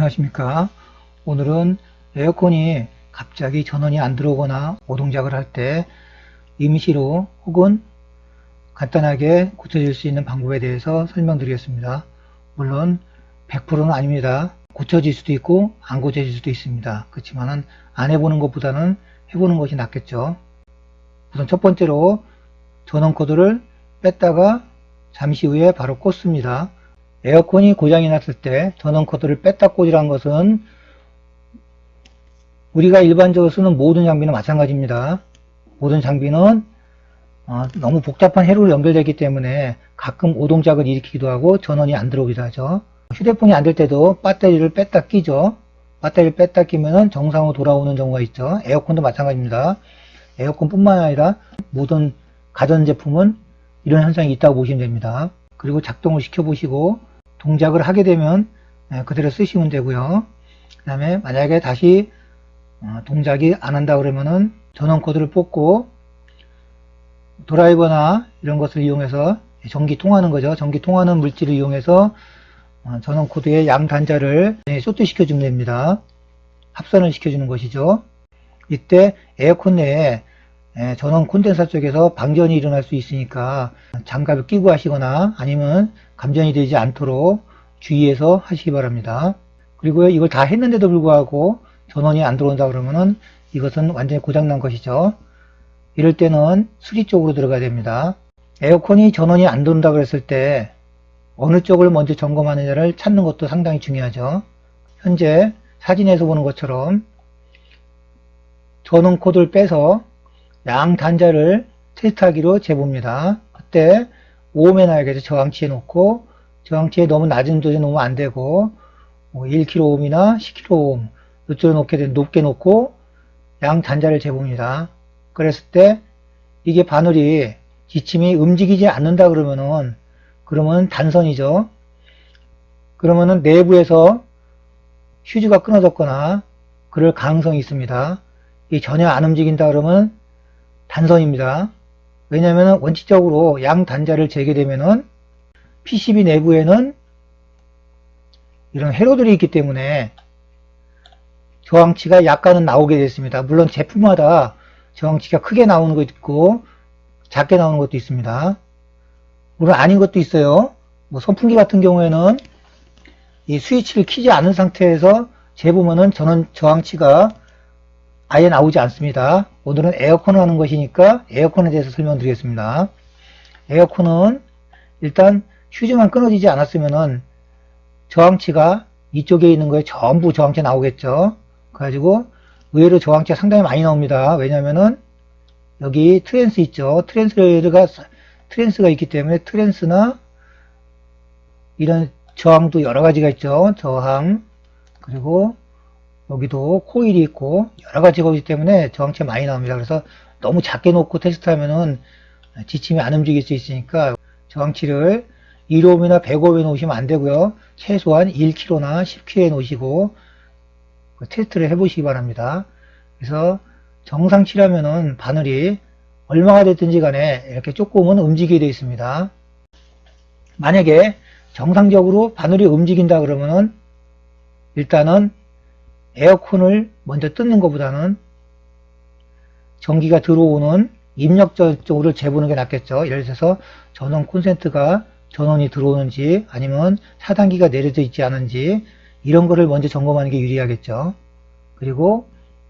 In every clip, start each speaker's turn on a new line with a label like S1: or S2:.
S1: 안녕하십니까. 오늘은 에어컨이 갑자기 전원이 안 들어오거나 오동작을 할 때 임시로 혹은 간단하게 고쳐질 수 있는 방법에 대해서 설명드리겠습니다. 물론 100%는 아닙니다. 고쳐질 수도 있고 안 고쳐질 수도 있습니다. 그렇지만은 안 해보는 것보다는 해보는 것이 낫겠죠. 우선 첫 번째로 전원 코드를 뺐다가 잠시 후에 바로 꽂습니다. 에어컨이 고장이 났을 때 전원 코드를 뺐다 꽂으란 것은 우리가 일반적으로 쓰는 모든 장비는 마찬가지입니다. 모든 장비는 어, 너무 복잡한 회로로 연결되기 때문에 가끔 오동작을 일으키기도 하고 전원이 안 들어오기도 하죠. 휴대폰이 안 될 때도 배터리를 뺐다 끼죠. 배터리를 뺐다 끼면은 정상으로 돌아오는 경우가 있죠. 에어컨도 마찬가지입니다. 에어컨뿐만 아니라 모든 가전제품은 이런 현상이 있다고 보시면 됩니다. 그리고 작동을 시켜보시고 동작을 하게 되면 예, 그대로 쓰시면 되고요. 그 다음에 만약에 다시 어, 동작이 안 한다 그러면은 전원 코드를 뽑고 드라이버나 이런 것을 이용해서 전기 통하는 거죠. 전기 통하는 물질을 이용해서 어, 전원 코드의 양 단자를 쇼트 시켜주면 됩니다. 합선을 시켜주는 것이죠. 이때 에어컨 내에 에, 전원 콘덴서 쪽에서 방전이 일어날 수 있으니까 장갑을 끼고 하시거나 아니면 감전이 되지 않도록 주의해서 하시기 바랍니다. 그리고 이걸 다 했는데도 불구하고 전원이 안 들어온다 그러면은 이것은 완전히 고장난 것이죠. 이럴 때는 수리 쪽으로 들어가야 됩니다. 에어컨이 전원이 안 들어온다 그랬을 때 어느 쪽을 먼저 점검하느냐를 찾는 것도 상당히 중요하죠. 현재 사진에서 보는 것처럼 전원 코드를 빼서 양 단자를 테스트하기로 재봅니다. 그때 5옴에 나야겠죠. 저항치에 놓고 저항치에 너무 낮은 조에 놓으면 안 되고 1kΩ이나 10kΩ 이쪽에 놓게 된 높게 놓고 양 단자를 재봅니다. 그랬을 때 이게 바늘이 지침이 움직이지 않는다 그러면은 그러면 단선이죠. 그러면은 내부에서 휴지가 끊어졌거나 그럴 가능성이 있습니다. 이 전혀 안 움직인다 그러면 단선입니다. 왜냐하면 원칙적으로 양 단자를 재게 되면은 PCB 내부에는 이런 회로들이 있기 때문에 저항치가 약간은 나오게 됐습니다. 물론 제품마다 저항치가 크게 나오는 것도 있고 작게 나오는 것도 있습니다. 물론 아닌 것도 있어요. 뭐 선풍기 같은 경우에는 이 스위치를 키지 않은 상태에서 재보면은 저는 저항치가 아예 나오지 않습니다. 오늘은 에어컨을 하는 것이니까 에어컨에 대해서 설명드리겠습니다. 에어컨은 일단 휴지만 끊어지지 않았으면은 저항치가 이쪽에 있는 거에 전부 저항치 나오겠죠. 그래가지고 의외로 저항치가 상당히 많이 나옵니다. 왜냐면은 여기 트랜스 있죠. 트랜스가 트랜스가 있기 때문에 트랜스나 이런 저항도 여러 가지가 있죠. 저항 그리고 여기도 코일이 있고 여러 가지가 있기 때문에 저항치가 많이 나옵니다. 그래서 너무 작게 놓고 테스트하면은 지침이 안 움직일 수 있으니까 저항치를 1옴이나 100옴에 놓으시면 안 되고요. 최소한 1kg나 10kg에 놓으시고 그 테스트를 해보시기 바랍니다. 그래서 정상치라면은 바늘이 얼마가 됐든지 간에 이렇게 조금은 움직이게 되어 있습니다. 만약에 정상적으로 바늘이 움직인다 그러면은 일단은 에어컨을 먼저 뜯는 것보다는 전기가 들어오는 입력 쪽으로 재보는 게 낫겠죠. 예를 들어서 전원 콘센트가 전원이 들어오는지 아니면 차단기가 내려져 있지 않은지 이런 거를 먼저 점검하는 게 유리하겠죠. 그리고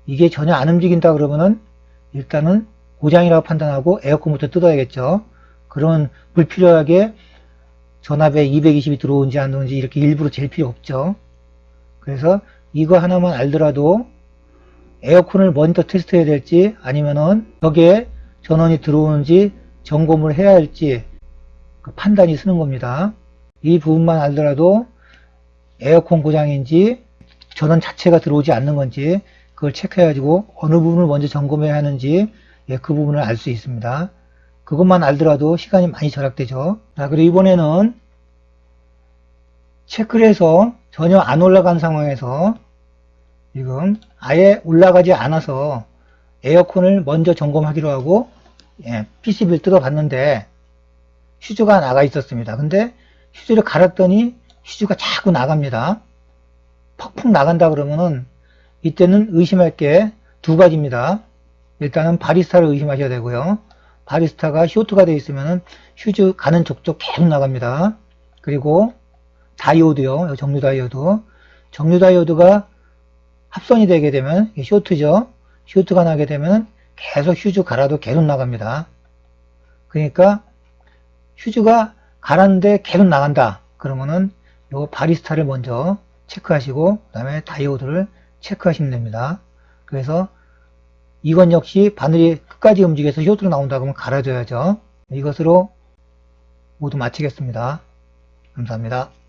S1: 이게 전혀 안 움직인다 그러면은 일단은 고장이라고 판단하고 에어컨부터 뜯어야겠죠. 그런 불필요하게 전압에 220이 들어오는지 안 들어오는지 이렇게 일부러 잴 필요 없죠. 그래서 이거 하나만 알더라도 에어컨을 먼저 테스트해야 될지 아니면은 벽에 전원이 들어오는지 점검을 해야 할지 그 판단이 쓰는 겁니다. 이 부분만 알더라도 에어컨 고장인지 전원 자체가 들어오지 않는 건지 그걸 체크해가지고 어느 부분을 먼저 점검해야 하는지 예, 그 부분을 알 수 있습니다. 그것만 알더라도 시간이 많이 절약되죠. 자, 그리고 이번에는 체크를 해서 전혀 안 올라간 상황에서 지금 아예 올라가지 않아서 에어컨을 먼저 점검하기로 하고 예, PCB를 뜯어봤는데 휴즈가 나가 있었습니다. 근데 휴즈를 갈았더니 휴즈가 자꾸 나갑니다. 퍽퍽 나간다 그러면은 이때는 의심할 게 두 가지입니다. 일단은 바리스타를 의심하셔야 되고요. 바리스타가 쇼트가 되어 있으면은 휴즈 가는 족족 계속 나갑니다. 그리고 다이오드요. 정류 다이오드. 정류 다이오드가 합선이 되게 되면 쇼트죠. 쇼트가 나게 되면 계속 휴즈 갈아도 계속 나갑니다. 그러니까 휴즈가 갈았는데 계속 나간다. 그러면은 요 바리스타를 먼저 체크하시고 그 다음에 다이오드를 체크하시면 됩니다. 그래서 이건 역시 바늘이 끝까지 움직여서 쇼트로 나온다 그러면 갈아줘야죠. 이것으로 모두 마치겠습니다. 감사합니다.